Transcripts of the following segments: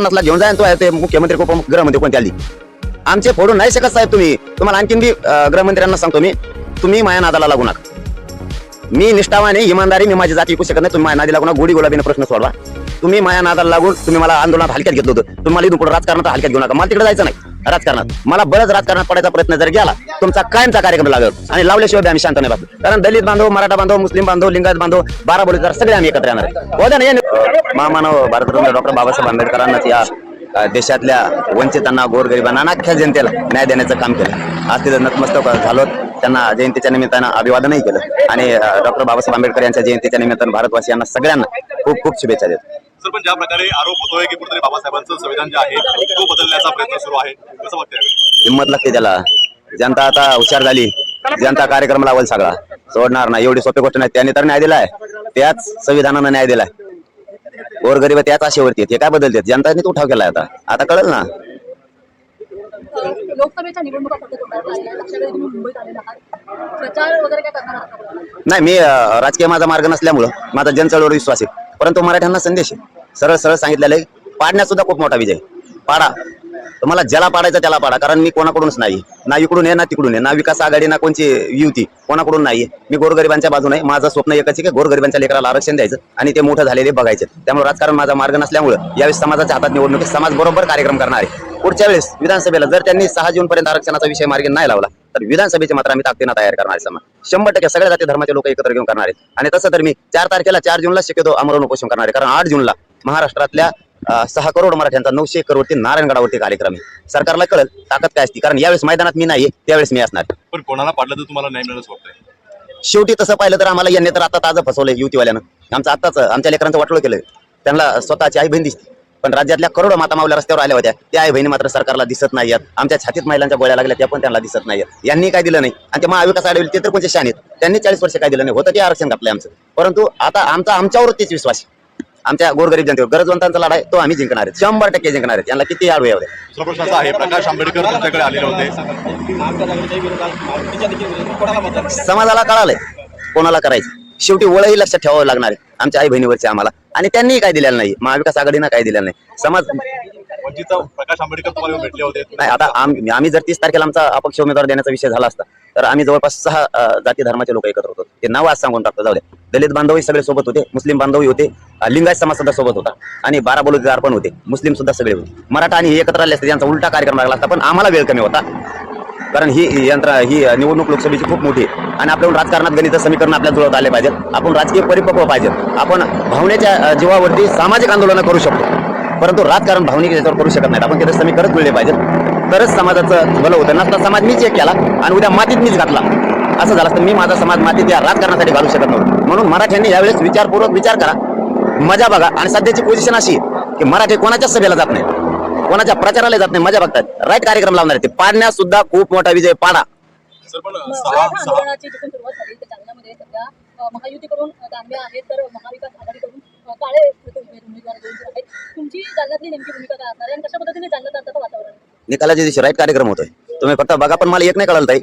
पन्नास लाख घेऊन जाय तो आहे ते मुख्यमंत्री गृहमंत्री कोणत्या आली? आमचे फोडून नाही शकत साहेब तुम्ही. तुम्हाला आणखीन बी गृहमंत्र्यांना सांगतो मी तुम्ही माया नादाला लागू नका. मी निष्ठावाने इमानदारी मी माझी जाती ऐकू शकत नाही तुम्ही माया नादी लागून गोडी गुलाबीने प्रश्न सोडवा. तुम्ही माया नादाला लागून तुम्ही मला आंदोलनात हलक्यात घेतलं होतं. तुम्हाला इथून पुढे राजकारणात हलक्यात घेऊ नका. मला तिकडे जायचं नाही. राजकारणात. मला बरंच राजकारणात पडायचा प्रयत्न जर गेला तुमचा कायमचा कार्यक्रम लागेल. आणि लावल्याशिवाय आम्ही शांत नाही बसतो कारण दलित बांधव मराठा बांधव मुस्लिम बांधव लिंगायत बांधव बारा बोलीदार सगळे आम्ही एकत्र येणार आहे. हो ना महामानव भारतरत्न डॉक्टर बाबासाहेब आंबेडकरांनाच या देशातल्या वंचितांना गोरगरिबांना आणि अख्ख्या जनतेला न्याय देण्याचं काम केलं. आज तिथं नतमस्तक झालो त्यांना जयंतीच्या निमित्तानं अभिवादनही केलं. आणि डॉक्टर बाबासाहेब आंबेडकर यांच्या जयंतीच्या निमित्तानं भारतवासियांना सगळ्यांना खूप खूप शुभेच्छा देतो. सर पण ज्या प्रकारे आरोप होतोय की कुठेतरी बाबासाहेबांचं संविधान जे आहे तो बदलण्याचा प्रयत्न सुरू आहे. कसं वाटतंय हिंमत लागते त्याला. जनता आता हुशार झाली. जनता कार्यक्रम लावल सगळा. सोडणार नाही. एवढी सोपी गोष्ट नाही. त्याने तर न्याय दिलाय. त्याच संविधानानं न्याय दिलाय. गोरगरीब त्याच आशेवरती ते काय बदलते जनताने तो उठाव केलाय आता. आता कळल ना. लोकसभेच्या निवडणुका मुंबईत आलेला आहात. प्रचार वगैरे काय करणार आहात नाही मी राजकीय माझा मार्ग नसल्यामुळं माझा जनचळवळीवर विश्वास आहे. परंतु मराठ्यांना संदेश सरळ सरळ सांगितलेलं आहे पाडण्यात सुद्धा खूप मोठा विजय पाडा. तुम्हाला ज्याला पाडायचा त्याला पाडा कारण मी कोणाकडूनच नाही. ना इकडून आहे ना तिकडून आहे ना विकास आघाडी ना कोणची युती कोणाकडून नाही मी गोरगरिबांच्या बाजून आहे. माझं स्वप्न एकच आहे की गोरगरिबांच्या लेकराला आरक्षण द्यायचं आणि ते मोठं झालेले बघायचे. त्यामुळे राजकारण माझा मार्ग नसल्यामुळे यावेळी समाजाच्या हातात निवडणुकीत समाज बरोबर कार्यक्रम करणार. आहे पुढच्या वेळेस विधानसभेला जर त्यांनी सहा जून पर्यंत आरक्षणाचा विषय मार्गी नाही लावला तर विधानसभेचे मात्र आम्ही ताकदीनं तयार करणार आहे समाज. शंभर टक्के सगळ्या जाती धर्माचे लोक एकत्र घेऊन करणार. आहेत आणि तसं तर मी चार तारखेला चार जूनला शक्यतो आमरण उपोषण करणार. आहे कारण आठ जूनला महाराष्ट्रातल्या सहा करोड मराठ्यांचा नऊशे करोडची नारायणगडावरती कार्यक्रम आहे. सरकारला कळल ताकद काय असते. कारण यावेळेस मैदानात मी नाही त्यावेळेस मी असणार. पण कोणाला पाडलं तर तुम्हाला न्याय मिळेलच वाटतंय. शेवटी तसं पाहिलं तर आम्हाला यांनी तर आता ताजं फसवलंय युतीवाल्यानं. आमचं आताच आमच्या लेकरांचं वाटलं केलं त्यांना स्वतःची आई बहीण दिसते. पण राज्यातल्या करोडो माता मावल्या रस्त्यावर आल्या होत्या. त्या आई बहिणी मात्र सरकारला दिसत नाहीत आमच्या छातीत महिलांच्या गोळ्या लागल्या त्या पण त्यांना दिसत नाहीत यांनी काय दिलं नाही? आणि ते महाविकास आढळले ते तर कोणते शान आहेत? त्यांनी चाळीस वर्ष काय दिलं नाही? होतं ते आरक्षण घातलंय आमचं. परंतु आता आमचा आमच्यावर तेच विश्वास आहे. आमच्या गोरगरीब जनतेवर गरजवंतांचा लढा आहे तो आम्ही जिंकणार आहेत. शंभर टक्के जिंकणार आहेत. यांना किती आडू यावे? दुसरा प्रश्न असा आहे प्रकाश आंबेडकर तुमच्याकडे आलेले होते. समाजाला कळालंय. कोणाला करायचं? शेवटी ओळही लक्षात ठेवावं लागणार आहे. आमच्या आई बहिणीवरचे आम्हाला. आणि त्यांनीही काय दिलेलं नाही. महाविकास आघाडीनं काय दिलेलं नाही. समाज प्रकाश आंबेडकर तुम्हाला भेटले होते नाही आता आम- आम्ही जर तीस तारखेला आमचा अपक्ष उमेदवार देण्याचा विषय झाला असता तर आम्ही जवळपास सहा अ, जाती धर्माचे लोक एकत्र होतो. ते नाव आज सांगून टाकतो जाऊ द्या दलित बांधवही सगळे सोबत होते मुस्लिम बांधवही होते अ, लिंगायत समाज सुद्धा सोबत होता. आणि बारा बलुतेदार पण होते मुस्लिम सुद्धा सगळे होते. मराठा आणि हे एकत्र आले असते त्यांचा उलटा कार्यक्रम लागला असता पण आम्हाला वेळ कमी होता. कारण ही यंत्र ही निवडणूक लोकसभेची खूप मोठी आहे. आणि आपल्याला राजकारणात गणित समीकरण आपल्या जुळवत आले पाहिजेत. आपण राजकीय परिपक्व पाहिजेत. आपण भावनेच्या अ, जीवावरती सामाजिक आंदोलन करू शकतो. परंतु राजकारण भावनिक याच्यावर करू शकत नाही आपण तिथे समीकरण जुळले पाहिजेत. तरच समाजाचं भलं होतं. नसता समाज मीच एक केला आणि उद्या मातीत मीच घातला. असं झालं असतं. मी माझा समाज मातीत या राजकारणासाठी घालू शकत नव्हतो. म्हणून मराठ्यांनी यावेळेस विचारपूर्वक विचार करा. मजा बघा. आणि सध्याची पोझिशन अशी की मराठी कोणाच्याच सभेला जात नाही. कोणाच्या प्रचाराला जात नाही. मजा बघतात राईट कार्यक्रम लावणार आहे ते. पाडण्यात सुद्धा खूप मोठा विजय. पाडा. तर महायुतीकडून आहेत तर महाविकास आघाडीकडून काळे उमेदवार आहेत तुमची जालन्यातली नेमकी भूमिका काय असणार आहे? आणि कशा पद्धतीने जालन्यात आता वातावरण? निकालाच्या दिवशी राईट कार्यक्रम होतोय. तुम्ही फक्त बघा पण मला एक नाही कळलं ताई.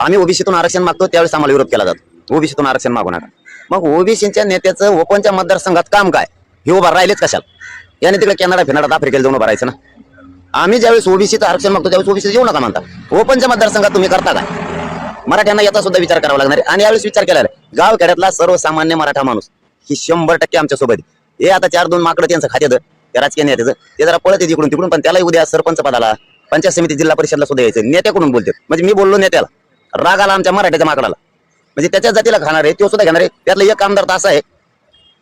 आम्ही ओबीसीतून आरक्षण मागतो त्यावेळेस आम्हाला विरोध केला जातो. ओबीसीतून आरक्षण मागू नका. मग ओबीसीच्या नेत्याचं ओपनच्या मतदारसंघात काम काय? हे उभा राहिलेच कशाला? याने तिकडे कॅनडा फिनाडात आफ्रिकेला जाऊन उभा राहायचं ना? आम्ही ज्यावेळेस ओबीसीचं आरक्षण मागतो त्यावेळेस ओबीसी येऊ नका म्हणता. ओपनच्या मतदारसंघात तुम्ही करता काय? मराठ्यांना याचा सुद्धा विचार करावा लागणार आहे. आणि यावेळेस विचार केला आहे. गाव खेड्यातला सर्वसामान्य मराठा माणूस. ही शंभर टक्के आमच्यासोबत हे आता चार दोन माकडं त्यांचं खात्याचं त्या राजकीय नेत्याचं ते जरा पळत आहे तिकडून पण त्याला उद्या सरपंच पदाला पंचायत समिती जिल्हा परिषदला सुद्धा यायचं नेत्याकडून बोलते म्हणजे मी बोललो नेत्याला. राग आला आमच्या मराठ्याच्या माकडाला. म्हणजे त्याच्या जातीला खाणार आहे तो सुद्धा घेणार आहे. त्यातला एक आमदार तर असं आहे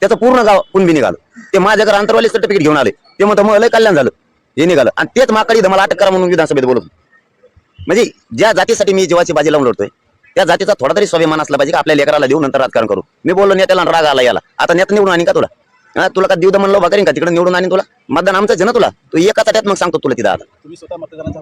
त्याचं पूर्ण गाव कुणबी निघालं. ते माझ्या घर अंतरवाली सर्टिफिकेट घेऊन आले. ते म्हणतो मग लय कल्याण झालं. हे निघालं. आणि तेच माकड इथं मला अटक करा म्हणून विधानसभेत बोलत होते. म्हणजे ज्या जातीसाठी मी जीवाची बाजी लावून लढतोय त्या जातीचा थोडा तरी स्वाभिमान असला पाहिजे की आपल्या लेकराला देऊ नंतर राजकारण करू. मी बोललो नेत्याला राग आला याला. आता नेता निवडून आणि का तुला? तुला का देऊ म्हणलं बघा का? तिकडे निवडून आणि तुला? मतदान आमचं ना तुला? तू एका ताट्यात मग सांगतो तुला तिथं आता. मतदानाचा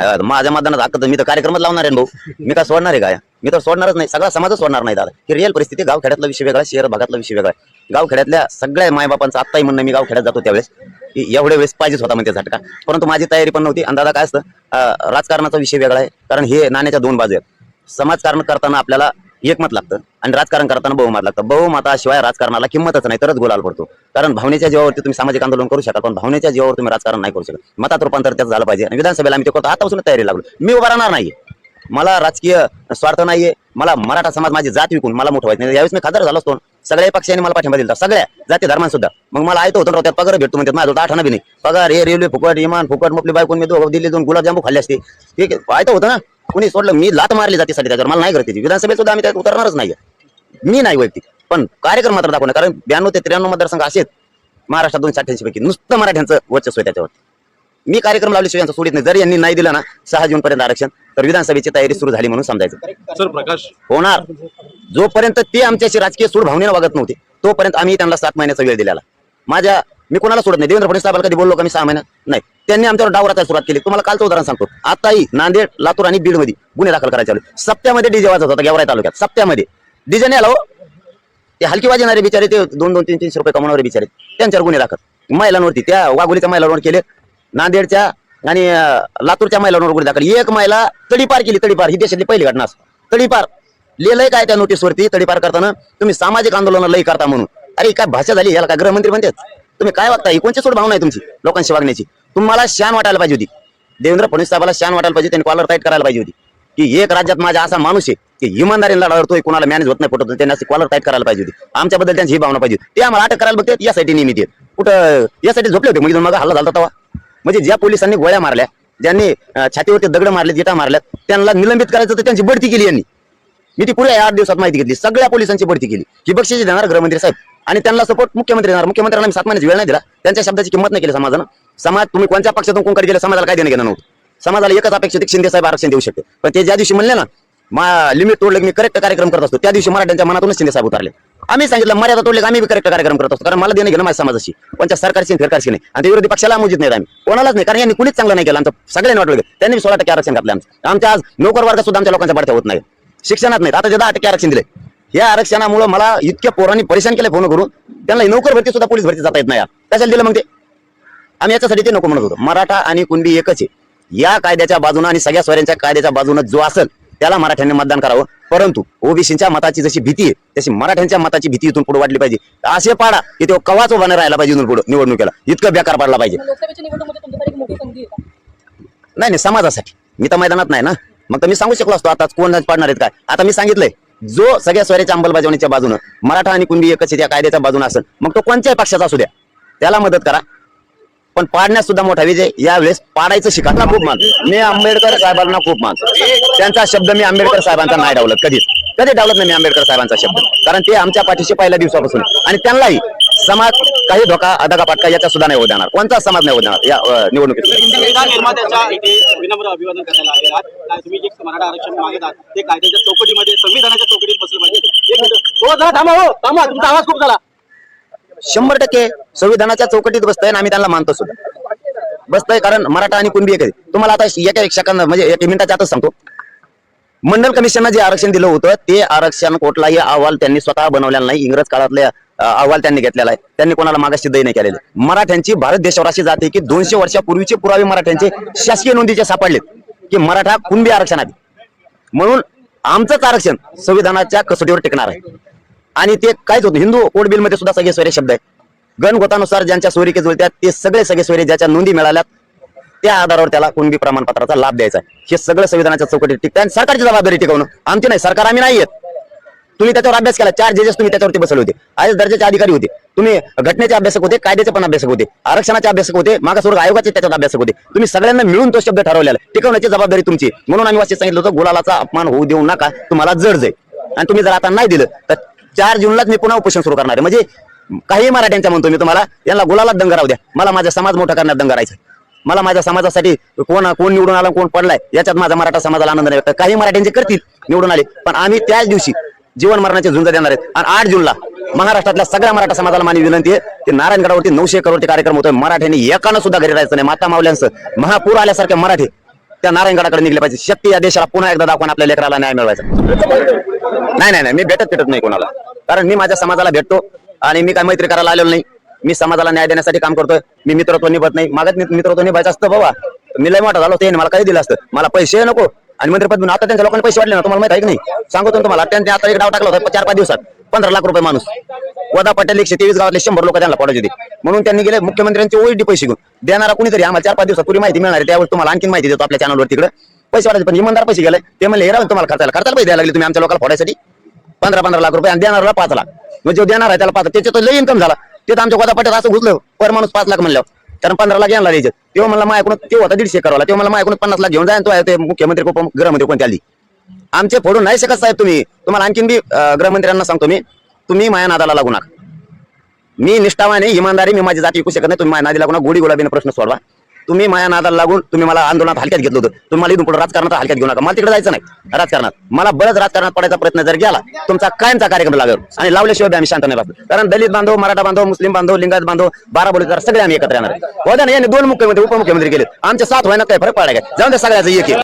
हक्क माझ्या मतदानात हक्क मी तर कार्यक्रमात लावणार आहे भाऊ. मी काय सोडणार आहे काय? मी तर सोडणारच नाही. सगळा समाजच सोडणार नाही दादा. ही रिअल परिस्थिती गाव खेड्यातला विषय वेगळा शहर भागातला विषय वेगळा आहे. गाव खेड्यातल्या सगळ्या मायबापांचं आत्ताही म्हणणं मी गाव खेड्यात जातो त्यावेळेस. की एवढ्या वेळेस पाहिजेच होता म्हणजे झटका. परंतु माझी तयारी पण नव्हती. आणि दादा काय असतं राजकारणाचा विषय वेगळा आहे. कारण हे नाण्याच्या दोन बाजू आहेत. समाजकारण करताना आपल्याला एकमत लागतं आणि राजकारण करताना बहुमत लागतं. बहुमताशिवाय राजकारणाला किंमतच नाही तरच गोलाल पडतो. कारण भावनेच्या जीवावरती तुम्ही सामाजिक आंदोलन करू शकता पण भावनेच्या जीवावर तुम्ही राजकारण नाही करू शकत. मतात रूपांतर त्याचं झालं पाहिजे. आणि विधानसभेला आम्ही ते करतो. आतापासून तयारी लागलो. मी उभा राहणार नाही मला राजकीय स्वार्थ नाहीये. मला मराठा समाज माझी जात विकून मला मोठं व्हायचं नाही. यावेळेस मी खासदार झालो असतो. सगळ्या पक्षाने मला पाठिंबा दिला सगळ्या जाती धर्मान सुद्धा. मग मला आयतो होतं त्यात पगार भेटतो म्हणतात माझं आठवणा बी नाही पगार हे रेल्वे फुकट इमान फुकट मुपली बायकून मी दोघं दिल्ली दोन गुलाबजामू खाल्ले असते. ठीक आहे ऐकतो होतं ना? कुणी सोडलं मी लात मारली जातीसाठी त्याच्यावर. मला नाही करत विधानसभेत सुद्धा आम्ही त्यात उतरणारच नाही मी नाही वैयक्तिक. पण कार्यक्रम मात्र दाखवणार. कारण ब्याण्णव ते त्र्याण्णव मतदारसंघ असेच. महाराष्ट्रात दोनशे अठ्ठ्याऐंशी पैकी नुसतं मराठ्यांचं वर्चस्व आहे त्याच्यावर मी कार्यक्रम लावल्याशिवाय यांचा सोडित नाही. जर यांनी नाही दिलं ना सहा जून पर्यंत आरक्षण तर विधानसभेची तयारी सुरू झाली म्हणून समजायचं. सर प्रकाश. होणार. जोपर्यंत ते आमच्याशी राजकीय सूड भावनेनं वागत नव्हते तोपर्यंत आम्ही त्यांना सात महिन्याचा वेळ दिलेला. माझ्या मी कोणाला सोडत नाही? देवेंद्र फडणवीस साहेबांना कधी बोललो का मी सहा महिना? नाही. त्यांनी आमच्यावर डावराचा सुरुवात केली. तुम्हाला कालचं उदाहरण सांगतो. आताही नांदेड लातूर आणि बीडमध्ये गुन्हे दाखल करायचे आले सप्त्यामध्ये डीजे वाजत होता गेवराई तालुक्यात. सप्त्यामध्ये. डीजे नाही आला हो. ते हलकी वाजणारे बिचारे ते दोन दोन तीन तीनशे रुपये कमावणारे बिचारे. त्यांच्यावर गुन्हे दाखल. महिलांवरती त्या वाघोलीच्या महिलांवर केले. नांदेडच्या आणि लातूरच्या महिलांवर गुन्हे दाखल. एक महिला तडीपार केली तडीपार. ही देशातली पहिली घटना तडीपार. लिहिलंय काय त्या नोटीसवरती तडीपार करताना तुम्ही सामाजिक आंदोलन लय करता म्हणून. अरे काय भाषा झाली? याला काय गृहमंत्री म्हणतात? तुम्ही काय वागता ही कोणची सोड भावना आहे तुमची लोकांशी वागण्याची? तुम्हाला शान वाटायला पाहिजे होती. देवेंद्र फडणवीस साहेबाला शान वाटायला पाहिजे त्यांनी कॉलर टाईट करायला पाहिजे होती. की एक राज्यात माझा असा माणूस आहे की इमानदारीला लढतोय कोणाला मॅनेज होत नाही पटत त्यांनी अशी कॉलर टाईट करायला पाहिजे होती. आमच्याबद्दल त्यांची ही भावना पाहिजे होती. ते आम्हाला अटक करायला बघतात यासाठी नेहमी आहेत. कुठं यासाठी झोपले होते म्हणजे मग हल्ला झाला तेव्हा. म्हणजे ज्या पोलिसांनी गोळ्या मारल्या ज्यांनी छातीवरती दगड मारले जिटा मारल्यात त्यांना निलंबित करायचं तर त्यांची बढती केली यांनी. मी ती पुढे आठ दिवसात माहिती घेतली. सगळ्या पोलिसांची बढती केली. ही बक्षिशी देणार गृहमंत्री साहेब. आणि त्यांना सपोर्ट मुख्यमंत्री देणार. मुख्यमंत्र्यांना सात महिन्याची वेळ नाही दिला. त्यांच्या शब्दाची किंमत नाही केली समाजानं. समाज तुम्ही कोणत्या पक्षातून कोणकडे गेले समाजाला काय देणं घेणार नव्हतं. समाजाला एकच अपेक्षित शिंदे साहेब आरक्षण देऊ शकते पण ते ज्या दिवशी म्हणले ना मा लिमिट तोडले मी करेक्ट कार्यक्रम करत असतो. त्या दिवशी मराठ्यांच्या मनातूनच शिंदे साहेब उतरले. आम्ही सांगितलं मर्यादा तोडले आम्ही करेक्ट कार्यक्रम करत असतो. कारण मला देणं घेणं माझ्या समाजाशी. कोणत्या सरकारची आणि नाही. आणि ते विरोधी पक्षाला मुजित नाही आम्ही. कोणालाच नाही. कारण यांनी कुणीच चांगलं नाही केलं. आमचं सगळ्यांनी वाटलं त्यांनी सोळा टक्के आरक्षण घातलं आमचं. आमच्या आज नोकर वर्ग सुद्धा आमच्या लोकांच्या बढत्या होत नाही शिक्षणात नाही आता जे दहा टक्के आरक्षण दिले. या आरक्षणामुळे मला इतक्या पोरांनी परेशान केले फोन करून. त्यांना नोकर भरती सुद्धा पोलीस भरती जाता येत नाही. कशाला दिलं मग ते? आम्ही याच्यासाठी ते नको म्हणत होतो. मराठा आणि कुणबी एकच आहे. या कायद्याच्या बाजूनं आणि सगळ्या स्वऱ्यांच्या कायद्याच्या बाजूनं जो असेल त्याला मराठ्यांनी मतदान करावं. परंतु ओबीसीच्या मताची जशी भीती आहे तशी मराठ्यांच्या मताची भीती इथून पुढे वाढली पाहिजे. असे पाडा की तो कवाच उभा राहायला पाहिजे इथून पुढे निवडणुकीला. इतकं बेकार पडला पाहिजे? नाही नाही समाजासाठी. मी तर मैदानात नाही ना. मग तर मी सांगू शकलो असतो आता कोण पाडणार आहेत काय? आता मी सांगितलंय जो सगळ्या स्वराच्या अंमलबजावणीच्या बाजूनं मराठा आणि कुणबी एकच त्या कायद्याच्या बाजूनं असेल मग तो कोणत्याही पक्षाचा असू द्या. त्याला मदत करा. पण पाडण्यात सुद्धा मोठा विजय यावेळेस पाडायचं शिकायला खूप मान. मी आंबेडकर साहेबांना खूप मान. त्यांचा शब्द मी आंबेडकर साहेबांचा नाही डावलत कधीच. कधी डावलत नाही मी आंबेडकर साहेबांचा शब्द. कारण ते आमच्या पाठीशी पहिल्या दिवसापासून. आणि त्यांनाही समाज काही धोका अदगा पाटका याचा सुद्धा नाही होऊ देणार. कोणताच समाज नाही होऊ देणार या निवडणुकीत. चौकटीमध्ये संविधानाच्या चौकटीत बसलं पाहिजे. हो, थांबा हो. थांबा तुमचा आवाज खूप झाला. शंभर टक्के संविधानाच्या चौकटीत बसतंय आणि आम्ही त्यांना मानतो सुद्धा. बसतंय कारण मराठा आणि कुणबी एक आहे. तुम्हाला आता एका एक सेकंद म्हणजे एक मिनिटाच्या आता सांगतो. मंडल कमिशननं जे आरक्षण दिलं होतं ते आरक्षण कोटलाही अहवाल त्यांनी स्वतः बनवलेला नाही. इंग्रज काळातले अहवाल त्यांनी घेतलेला आहे. त्यांनी कोणाला मागाशी दही नाही केलेले. मराठ्यांची भारत देशावर अशी जाते की दोनशे वर्षापूर्वीचे पुरावे मराठ्यांचे शासकीय नोंदीचे सापडलेत की मराठा कुणबी आरक्षण आहे म्हणून आमचंच आरक्षण संविधानाच्या कसोटीवर टिकणार आहे. आणि ते काहीच होतं हिंदू कोड बिलमध्ये सुद्धा सगळे सोयरे शब्द आहे गणगोतानुसार ज्यांच्या सोयरिके जुळत्यात ते सगळे सगळे सोयरे ज्याच्या नोंदी मिळाल्यात त्या आधारावर त्याला कुणबी प्रमाणपत्राचा लाभ द्यायचा आहे. हे सगळं संविधानाच्या चौकटीत टिकतं आणि सरकारची जबाबदारी टिकवणं. आमची नाही सरकार आम्ही नाही तुम्ही त्याच्यावर अभ्यास केला चार जजेस तुम्ही त्याच्यावरती बसवले होते. आज दर्जाचे अधिकारी होते. तुम्ही घटनेचे अभ्यासक होते कायद्याचे पण अभ्यासक होते. आरक्षणाचे अभ्यासक होते मागासवर्ग आयोगाचे त्याच्यात अभ्यासक होते. तुम्ही सगळ्यांना मिळून तो शब्द ठरवलेला टिकवण्याची जबाबदारी तुमची म्हणून आम्ही वाचत सांगितलं होतं गुलालाचा अपमान होऊ देऊ नका तुम्हाला जड जाईल. आणि तुम्ही जर आता नाही दिलं तर चार जूनलाच मी पुन्हा उपोषण सुरू करणार आहे. म्हणजे काही मराठ्यांच्या म्हणतो मी तुम्हाला यांना गुलालात दंग राहू द्या. मला माझा समाज मोठा करण्यात दंग राहायचा मला माझ्या समाजासाठी कोण कोण निवडून आला कोण पडलाय याच्यात माझा मराठा समाजाला आनंद नाही. काही मराठ्यांचे करतील निवडून आले पण आम्ही त्याच दिवशी जीवन मरणाचे झुंज देणार आहेत. आणि आठ जूनला महाराष्ट्रातल्या सगळ्या मराठा समाजाला माझी विनंती आहे की नारायणगडावरती नऊशे करोडचे कार्यक्रम होतोय. मराठ्यांनी एकानं सुद्धा घरी राहायचं नाही. माता मावल्यांचं महापूर आल्यासारखे मराठी त्या नारायणगडाकडे निघले पाहिजे. शक्ती या देशाला पुन्हा एकदा दाखवून आपल्या लेकराला न्याय मिळवायचा. नाही नाही नाही मी भेटत भेटत नाही कोणाला. कारण मी माझ्या समाजाला भेटतो आणि मी काय मैत्री करायला आलेलो नाही. मी समाजाला न्याय देण्यासाठी काम करतोय. मी मित्रत्व निभत नाही. मागत मित्रत्व निभायचं असतं बाबा. मी लय मोठा झालो ते मला काही दिलं असतं. मला पैसे नको. आणि मंत्रिपद म्हणून आता त्यांच्या लोकांना पैसे वाढले ना तुम्हाला माहिती आहे की नाही? सांगतो तुम्हाला त्यांनी आता एक डाव टाकला होता चार पाच दिवसात. पंधरा लाख रुपये माणूस. वदा पटेल एकशे तेवीस गावातले शंभर लोक त्यांना पडायचे होते. म्हणून त्यांनी गेले मुख्यमंत्र्यांचे ओईडी पैसे घेऊन. देणारा कुणीतरी आम्हाला चार पाच दिवसात पुरी माहिती मिळणार आहे त्यावेळेस तुम्हाला आणखी माहिती देतो आपल्या चॅनलवर तिकडे पैसे वाढायचे पण इमानदार पैसे गेले. ते म्हणले हे तुम्हाला खर्चायला खर्चायला पैसे द्यायला लागले तुम्ही आमच्या लोकांना फोडायसाठी. पंधरा पंधरा लाख रुपये आणि देणारा पाच लाख. म्हणजे जो देणार आहे त्याला पाच त्याच्यात तो लई इन्कम झाला. ते तर आमच्या गोदा पटेल असं घुसलं पर माणूस पाच लाख म्हणल्यावर. कारण पंधरा लाख यांना द्यायचे तेव्हा मला माझ्याकडून ते होता दीडशे करावा तेव्हा मला माझ्याकडून पन्नास लाख घेऊन जाय तो आहे ते मुख्यमंत्री गृहमंत्री कोणत्या आली. आमचे फोडून नाही शकत साहेब तुम्ही. तुम्हाला आणखीन बी गृहमंत्र्यांना सांगतो मी. तुम्ही माया नादाला लागू नका. मी निष्ठावाने इमानदारी मी माझी जाती ऐकू शकत नाही. तुम्ही माया नादी लागून गोडी गुलाबीने प्रश्न सोडवा. तुम्ही माझ्या नादाला लागून तुम्ही मला आंदोलनात हलक्यात घेतलं होतं. तुम्ही मला इथून पुढे राजकारणात हलक्यात घेऊ नका. मला तिकडे जायचं नाही. राजकारणात. मला बरंच राजकारणात पडायचा प्रयत्न जर गेला तुमचा कायमचा कार्यक्रम लागेल. आणि लावल्याशिवाय आम्ही शांत नाही बसलो. कारण दलित बांधव मराठा बांधव मुस्लिम बांधव लिंगायत बांधव बारा बोलीदार सगळे आम्ही एकत्र येणार होत्या ना यांनी दोन मुख्यमंत्री उपमुख्यमंत्री केले आमचे सात व्हायला काय फरक पडायला काय? जाऊन त्या सगळ्याचं एक.